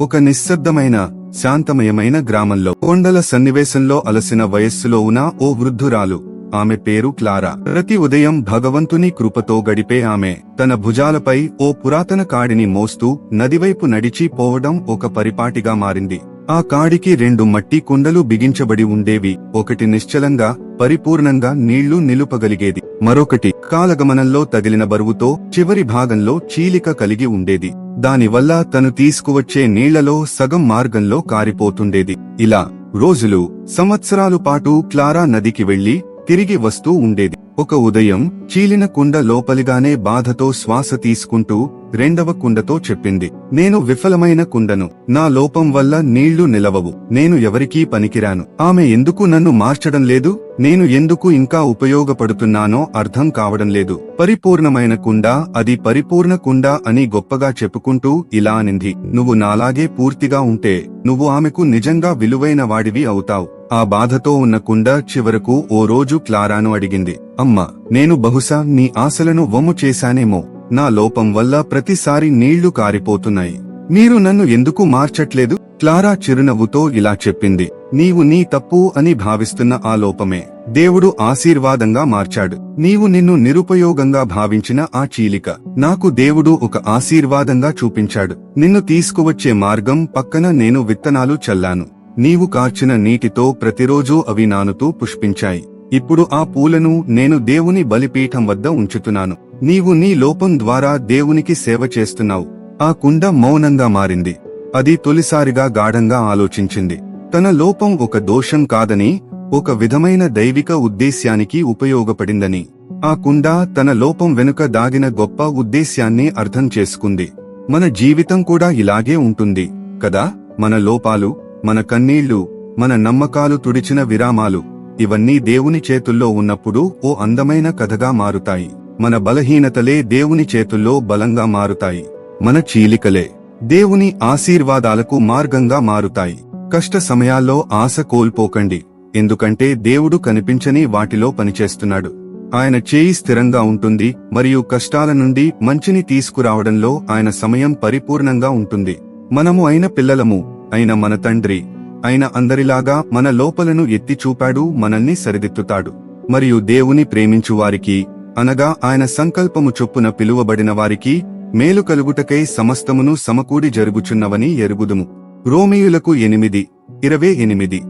ఒక నిశ్శబ్దమైన శాంతమయమైన గ్రామంలో కొండల సన్నివేశంలో అలసిన వయస్సులో ఉన్న ఓ వృద్ధురాలు. ఆమె పేరు క్లారా. ప్రతి ఉదయం భగవంతుని కృపతో గడిపే ఆమె. తన భుజాలపై ఓ పురాతన కాడిని మోస్తూ నదివైపు నడిచి పోవడం ఒక పరిపాటిగా మారింది. ఆ కాడికి రెండు మట్టి కుండలు బిగించబడి ఉండేవి. ఒకటి నిశ్చలంగా పరిపూర్ణంగా నీళ్ళు నిలుపగలిగేది. మరొకటి కాలగమనంలో తగిలిన బరువుతో చివరి భాగంలో చీలిక కలిగి ఉండేది. దానివల్ల తను తీసుకువచ్చే నీళ్ళలో సగం మార్గంలో కారిపోతుండేది. ఇలా రోజులు సంవత్సరాలు పాటు క్లారా నదికి వెళ్ళి తిరిగి వస్తూ ఉండేది. ఒక ఉదయం చీలిన కుండ లోపలిగానే బాధతో శ్వాస తీసుకుంటూ రెండవ కుండతో చెప్పింది. నేను విఫలమైన కుండను. నా లోపం వల్ల నీళ్ళు నిలవవు. నేను ఎవరికీ పనికిరాను. ఆమె ఎందుకు నన్ను మార్చడం లేదు? నేను ఎందుకు ఇంకా ఉపయోగపడుతున్నానో అర్థం కావడం లేదు. పరిపూర్ణమైన కుండ అది పరిపూర్ణ కుండ అని గొప్పగా చెప్పుకుంటూ ఇలా అనింది. నువ్వు నాలాగే పూర్తిగా ఉంటే నువ్వు ఆమెకు నిజంగా విలువైన వాడివి అవుతావు. ఆ బాధతో ఉన్న కుండ చివరకు ఓ రోజు క్లారాను అడిగింది అమ్మా నేను బహుశా నీ ఆశలను వమ్ము చేశానేమో. నా లోపం వల్ల ప్రతిసారి నీళ్ళు కారిపోతున్నాయి. మీరు నన్ను ఎందుకు మార్చట్లేదు? క్లారా చిరునవ్వుతో ఇలా చెప్పింది నీవు నీ తప్పు అని భావిస్తున్న ఆ లోపమే. దేవుడు ఆశీర్వాదంగా మార్చాడు. నీవు నిన్ను నిరుపయోగంగా భావించిన ఆ చీలిక. నాకు దేవుడు ఒక ఆశీర్వాదంగా చూపించాడు. నిన్ను తీసుకువచ్చే మార్గం పక్కన నేను విత్తనాలు చల్లాను. నీవు కార్చిన నీటితో ప్రతిరోజూ అవి నానుతూ పుష్పించాయి. ఇప్పుడు ఆ పూలను నేను దేవుని బలిపీఠం వద్ద ఉంచుతున్నాను. నీవు నీ లోపం ద్వారా దేవునికి సేవ చేస్తున్నావు. ఆ కుండ మౌనంగా మారింది. అది తొలిసారిగా గాఢంగా ఆలోచించింది. తన లోపం ఒక దోషం కాదని ఒక విధమైన దైవిక ఉద్దేశ్యానికి ఉపయోగపడిందని. ఆ కుండ తన లోపం వెనుక దాగిన గొప్ప ఉద్దేశ్యాన్ని అర్థం చేసుకుంది. మన జీవితం కూడా ఇలాగే ఉంటుంది కదా? మన లోపాలు మన కన్నీళ్ళు మన నమ్మకాలు తుడిచిన విరామాలు ఇవన్నీ దేవుని చేతుల్లో ఉన్నప్పుడు ఓ అందమైన కథగా మారుతాయి. మన బలహీనతలే దేవుని చేతుల్లో బలంగా మారుతాయి. మన చీలికలే దేవుని ఆశీర్వాదాలకు మార్గంగా మారుతాయి. కష్ట సమయాల్లో ఆశ కోల్పోకండి. ఎందుకంటే దేవుడు కనిపించని వాటిలో పనిచేస్తున్నాడు. ఆయన చేయి స్థిరంగా ఉంటుంది మరియు కష్టాల నుండి మంచిని తీసుకురావడంలో ఆయన సమయం పరిపూర్ణంగా ఉంటుంది. మనము అయిన పిల్లలము అయిన మన తండ్రి అయిన అందరిలాగా మన లోపలను ఎత్తి చూపాడు మనల్ని సరిదిద్దుతాడు. మరియు దేవుని ప్రేమించువారికి అనగా ఆయన సంకల్పము చొప్పున పిలువబడిన వారికి మేలు కలుగుటకై సమస్తమును సమకూడి జరుగుచున్నవని ఎరుగుదుము. రోమియులకు ఎనిమిది ఇరవై ఎనిమిది.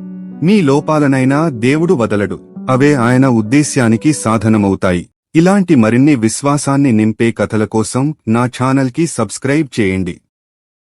మీ లోపాలనైనా దేవుడు వదలడు. అవే ఆయన ఉద్దేశ్యానికి సాధనమవుతాయి. ఇలాంటి మరిన్ని విశ్వాసాన్ని నింపే కథల కోసం నా ఛానల్కి సబ్స్క్రైబ్ చేయండి.